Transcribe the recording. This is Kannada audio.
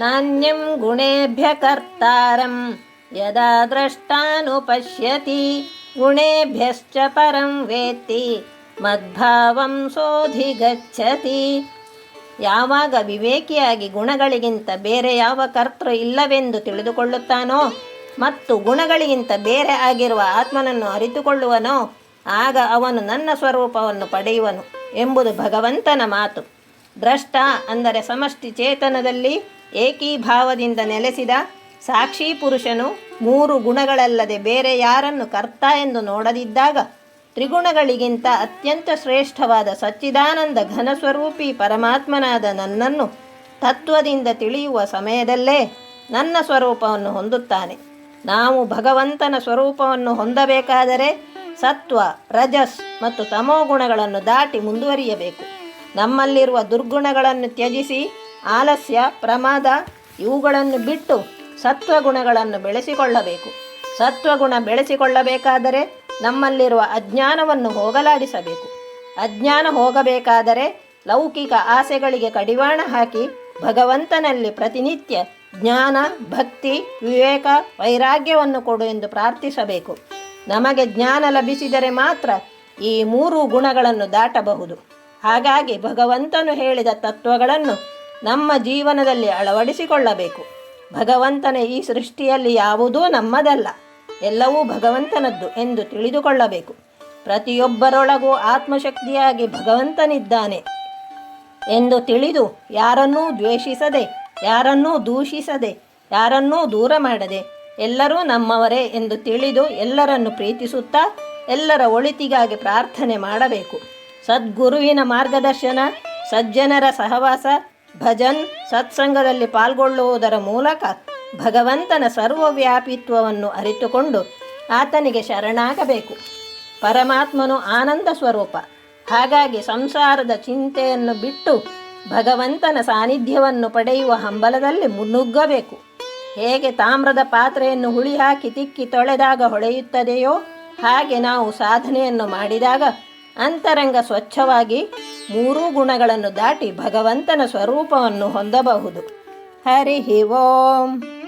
ನಾಣ್ಯಂ ಗುಣೇಭ್ಯ ಕರ್ತಾರಂ, ಯದಾ ದ್ರಷ್ಟಾನುಪಶ್ಯತಿ ಗುಣೇಭ್ಯಶ್ಚ ಪರಂ ವೇತಿ ಮದ್ಭಾವಂ ಸೋಧಿಗಚ್ಚತಿ. ಯಾವಾಗ ವಿವೇಕಿಯಾಗಿ ಗುಣಗಳಿಗಿಂತ ಬೇರೆ ಯಾವ ಕರ್ತೃ ಇಲ್ಲವೆಂದು ತಿಳಿದುಕೊಳ್ಳುತ್ತಾನೋ, ಮತ್ತು ಗುಣಗಳಿಗಿಂತ ಬೇರೆ ಆಗಿರುವ ಆತ್ಮನನ್ನು ಅರಿತುಕೊಳ್ಳುವನೋ, ಆಗ ಅವನು ನನ್ನ ಸ್ವರೂಪವನ್ನು ಪಡೆಯುವನು ಎಂಬುದು ಭಗವಂತನ ಮಾತು. ದ್ರಷ್ಟ ಅಂದರೆ ಸಮಷ್ಟಿ ಚೇತನದಲ್ಲಿ ಏಕೀಭಾವದಿಂದ ನೆಲೆಸಿದ ಸಾಕ್ಷಿ ಪುರುಷನು ಮೂರು ಗುಣಗಳಲ್ಲದೆ ಬೇರೆ ಯಾರನ್ನು ಕರ್ತ ಎಂದು ನೋಡದಿದ್ದಾಗ ತ್ರಿಗುಣಗಳಿಗಿಂತ ಅತ್ಯಂತ ಶ್ರೇಷ್ಠವಾದ ಸಚ್ಚಿದಾನಂದ ಘನಸ್ವರೂಪಿ ಪರಮಾತ್ಮನಾದ ನನ್ನನ್ನು ತತ್ವದಿಂದ ತಿಳಿಯುವ ಸಮಯದಲ್ಲೇ ನನ್ನ ಸ್ವರೂಪವನ್ನು ಹೊಂದುತ್ತಾನೆ. ನಾವು ಭಗವಂತನ ಸ್ವರೂಪವನ್ನು ಹೊಂದಬೇಕಾದರೆ ಸತ್ವ, ರಜಸ್ ಮತ್ತು ತಮೋ ಗುಣಗಳನ್ನು ದಾಟಿ ಮುಂದುವರಿಯಬೇಕು. ನಮ್ಮಲ್ಲಿರುವ ದುರ್ಗುಣಗಳನ್ನು ತ್ಯಜಿಸಿ, ಆಲಸ್ಯ, ಪ್ರಮಾದ ಇವುಗಳನ್ನು ಬಿಟ್ಟು ಸತ್ವಗುಣಗಳನ್ನು ಬೆಳೆಸಿಕೊಳ್ಳಬೇಕು. ಸತ್ವಗುಣ ಬೆಳೆಸಿಕೊಳ್ಳಬೇಕಾದರೆ ನಮ್ಮಲ್ಲಿರುವ ಅಜ್ಞಾನವನ್ನು ಹೋಗಲಾಡಿಸಬೇಕು. ಅಜ್ಞಾನ ಹೋಗಬೇಕಾದರೆ ಲೌಕಿಕ ಆಸೆಗಳಿಗೆ ಕಡಿವಾಣ ಹಾಕಿ ಭಗವಂತನಲ್ಲಿ ಪ್ರತಿನಿತ್ಯ ಜ್ಞಾನ, ಭಕ್ತಿ, ವಿವೇಕ, ವೈರಾಗ್ಯವನ್ನು ಕೊಡು ಎಂದು ಪ್ರಾರ್ಥಿಸಬೇಕು. ನಮಗೆ ಜ್ಞಾನ ಲಭಿಸಿದರೆ ಮಾತ್ರ ಈ ಮೂರು ಗುಣಗಳನ್ನು ದಾಟಬಹುದು. ಹಾಗಾಗಿ ಭಗವಂತನು ಹೇಳಿದ ತತ್ವಗಳನ್ನು ನಮ್ಮ ಜೀವನದಲ್ಲಿ ಅಳವಡಿಸಿಕೊಳ್ಳಬೇಕು. ಭಗವಂತನ ಈ ಸೃಷ್ಟಿಯಲ್ಲಿ ಯಾವುದೂ ನಮ್ಮದಲ್ಲ, ಎಲ್ಲವೂ ಭಗವಂತನದ್ದು ಎಂದು ತಿಳಿದುಕೊಳ್ಳಬೇಕು. ಪ್ರತಿಯೊಬ್ಬರೊಳಗೂ ಆತ್ಮಶಕ್ತಿಯಾಗಿ ಭಗವಂತನಿದ್ದಾನೆ ಎಂದು ತಿಳಿದು ಯಾರನ್ನೂ ದ್ವೇಷಿಸದೆ, ಯಾರನ್ನೂ ದೂಷಿಸದೆ, ಯಾರನ್ನೂ ದೂರ ಮಾಡದೆ ಎಲ್ಲರೂ ನಮ್ಮವರೇ ಎಂದು ತಿಳಿದು ಎಲ್ಲರನ್ನು ಪ್ರೀತಿಸುತ್ತಾ ಎಲ್ಲರ ಒಳಿತಿಗಾಗಿ ಪ್ರಾರ್ಥನೆ ಮಾಡಬೇಕು. ಸದ್ಗುರುವಿನ ಮಾರ್ಗದರ್ಶನ, ಸಜ್ಜನರ ಸಹವಾಸ, ಭಜನ್ ಸತ್ಸಂಗದಲ್ಲಿ ಪಾಲ್ಗೊಳ್ಳುವುದರ ಮೂಲಕ ಭಗವಂತನ ಸರ್ವವ್ಯಾಪಿತ್ವವನ್ನು ಅರಿತುಕೊಂಡು ಆತನಿಗೆ ಶರಣಾಗಬೇಕು. ಪರಮಾತ್ಮನು ಆನಂದ ಸ್ವರೂಪ. ಹಾಗಾಗಿ ಸಂಸಾರದ ಚಿಂತೆಯನ್ನು ಬಿಟ್ಟು ಭಗವಂತನ ಸಾನ್ನಿಧ್ಯವನ್ನು ಪಡೆಯುವ ಹಂಬಲದಲ್ಲಿ ಮುನ್ನುಗ್ಗಬೇಕು. ಹೇಗೆ ತಾಮ್ರದ ಪಾತ್ರೆಯನ್ನು ಹುಳಿ ಹಾಕಿ ತಿಕ್ಕಿ ತೊಳೆದಾಗ ಹೊಳೆಯುತ್ತದೆಯೋ ಹಾಗೆ ನಾವು ಸಾಧನೆಯನ್ನು ಮಾಡಿದಾಗ ಅಂತರಂಗ ಸ್ವಚ್ಛವಾಗಿ ಮೂರೂ ಗುಣಗಳನ್ನು ದಾಟಿ ಭಗವಂತನ ಸ್ವರೂಪವನ್ನು ಹೊಂದಬಹುದು. ಹರಿ ಓಂ.